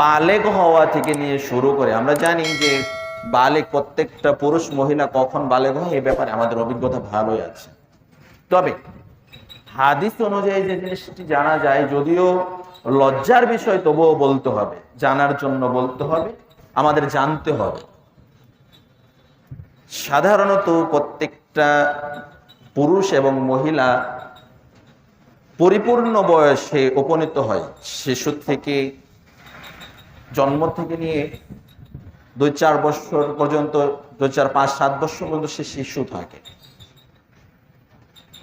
বালেগ হওয়া থেকে নিয়ে শুরু করে, আমরা জানি যে বালেগ প্রত্যেকটা পুরুষ, মহিলা কখন বালেগ হয়, এ ব্যাপারে আমাদের অভিজ্ঞতা ভালোই আছে। তবে হাদিস অনুযায়ী যে জিনিসটি জানা যায়, যদিও লজ্জার বিষয় তবুও বলতে হবে, জানার জন্য বলতে হবে, আমাদের জানতে হবে। সাধারণত প্রত্যেকটা পুরুষ এবং মহিলা পরিপূর্ণ বয়সে উপনীত হয়, শিশু থেকে জন্ম থেকে নিয়ে দুই চার বছর পর্যন্ত, দুই চার পাঁচ সাত বছর পর্যন্ত সে শিশু থাকে।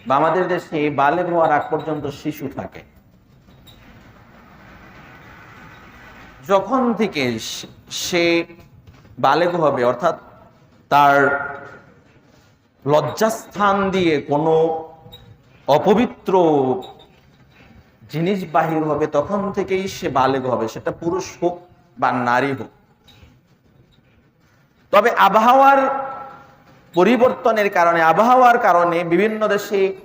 বা আমাদের দেশে বালেগ হওয়ার আগ পর্যন্ত শিশু থাকে। যখন থেকে সে- সে বালেগ হবে, অর্থাৎ তার লজ্জাস্থান দিয়ে কোনো অপবিত্র জিনিস বাহির হবে, তখন থেকেই সে বালেগ হবে। সেটা পুরুষ হোক বা নারী হোক। তবে আবহাওয়ার পরিবর্তনের কারণে, আবহাওয়ার কারণে বিভিন্ন দেশে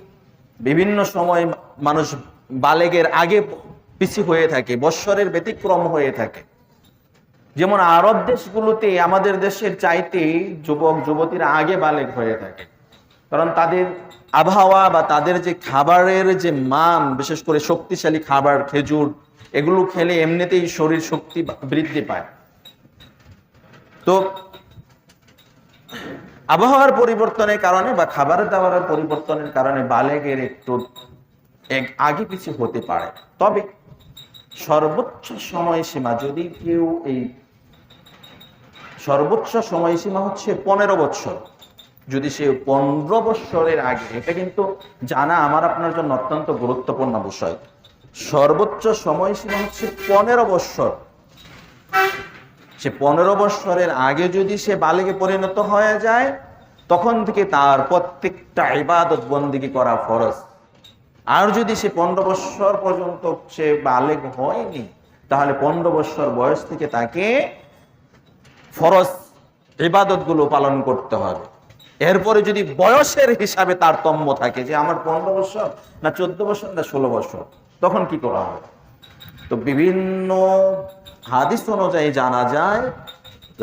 বিভিন্ন সময় মানুষ বালেগের আগে পিছু হয়ে থাকে, বৎসরের ব্যতিক্রম হয়ে থাকে। যেমন আরব দেশগুলোতে আমাদের দেশের চাইতে যুবক, যুবতীরা আগে বালেগ হয়ে থাকে। কারণ তাদের আবহাওয়া বা তাদের যে খাবারের যে মান, বিশেষ করে শক্তিশালী খাবার, খেজুর এগুলো খেলে এমনিতেই শরীর শক্তি বৃদ্ধি পায়। তো আবহাওয়ার পরিবর্তনের কারণে বা খাবার দাবারের পরিবর্তনের কারণে বালেগের একটু এক- আগে পিছু হতে পারে। তবে সর্বোচ্চ সময়সীমা যদি কেউ এই সর্বোচ্চ সময়সীমা হচ্ছে পনেরো বছর। যদি সে পনেরো বছরের আগে, এটা কিন্তু জানা আমার আপনার জন্য অত্যন্ত গুরুত্বপূর্ণ বিষয়। সর্বোচ্চ সময়সীমা হচ্ছে পনেরো বছর সে পনেরো বছরের আগে যদি সে বালেগে পরিণত হয়ে যায়, তখন থেকে তার প্রত্যেকটা ইবাদত বন্দিগি করা ফরজ। আর যদি সে পনেরো বছর পর্যন্ত সে বালেগ হয়নি, তাহলে পনেরো বছর বয়স থেকে তাকে ফরজ ইবাদতগুলো পালন করতে হবে। এরপরে যদি বয়সের হিসাবে তারতম্য থাকে যে আমার পনেরো বছর না চোদ্দ বছর না ষোলো বছর তখন কি করা হবে তো বিভিন্ন হাদিস অনুযায়ী জানা যায়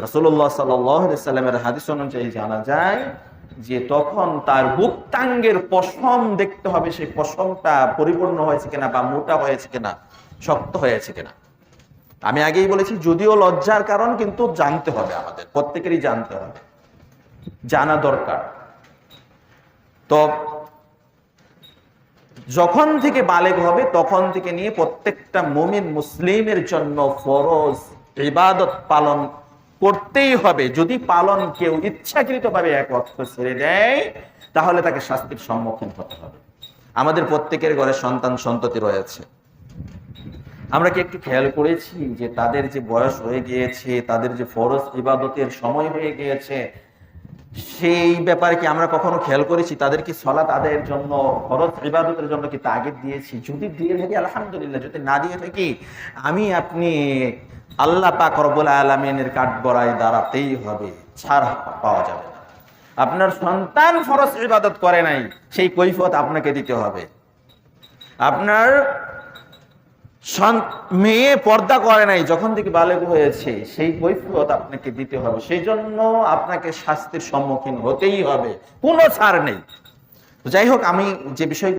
রসুল্লাহ সাল্লামের হাদিস অনুযায়ী জানা যায় যে তখন তার বুক্তাঙ্গের পশম দেখতে হবে, সেই পশমটা পরিপূর্ণ হয়েছে কিনা বা মোটা হয়েছে কিনা, শক্ত হয়েছে কিনা। আমি আগেই বলেছি, যদিও লজ্জার কারণ, কিন্তু জানতে হবে আমাদের, প্রত্যেকেরই জানতে হবে। জানা দরকার। তো যখন থেকে বালেগ হবে, তখন থেকে নিয়ে প্রত্যেকটা মুমিন মুসলিমের জন্য ফরজ ইবাদত পালন করতেই হবে। যদি পালন কেউ ইচ্ছাকৃতভাবে এক অর্থ ছেড়ে দেয়, তাহলে তাকে শাস্তির সম্মুখীন হতে হবে। আমাদের প্রত্যেকের ঘরে সন্তান সন্ততি রয়েছে। আমরা কি একটু খেয়াল করেছি যে তাদের যে বয়স হয়ে গিয়েছে, তাদের যে ফরজ ইবাদতের সময় হয়ে গিয়েছে সেই ব্যাপারে কি আমরা কখনো খেয়াল করেছি? তাদের কি সলাৎ আদায়ের জন্য খরচ ইবাদতের জন্য কি তাগিদ দিয়েছি? যদি দিয়ে থাকি, আলহামদুলিল্লাহ। যদি না দিয়ে থাকি, আমি আপনি আল্লাহ পাক রব্বুল আলমিনের কাঠগড়ায় দাঁড়াতেই হবে। ছাড় পাওয়া যাবে আপনার সন্তান ফরজ ইবাদত করে নাই, সেই কৈফত আপনাকে দিতে হবে। আপনার মেয়ে পর্দা করে নাই, যখন থেকে বালেগ হয়েছে, সেই কৈফিয়ত আপনাকে দিতে হবে। সেই জন্য আপনাকে শাস্তির সম্মুখীন হতেই হবে। কোনো ছাড় নেই। যাই হোক, আমি যে বিষয়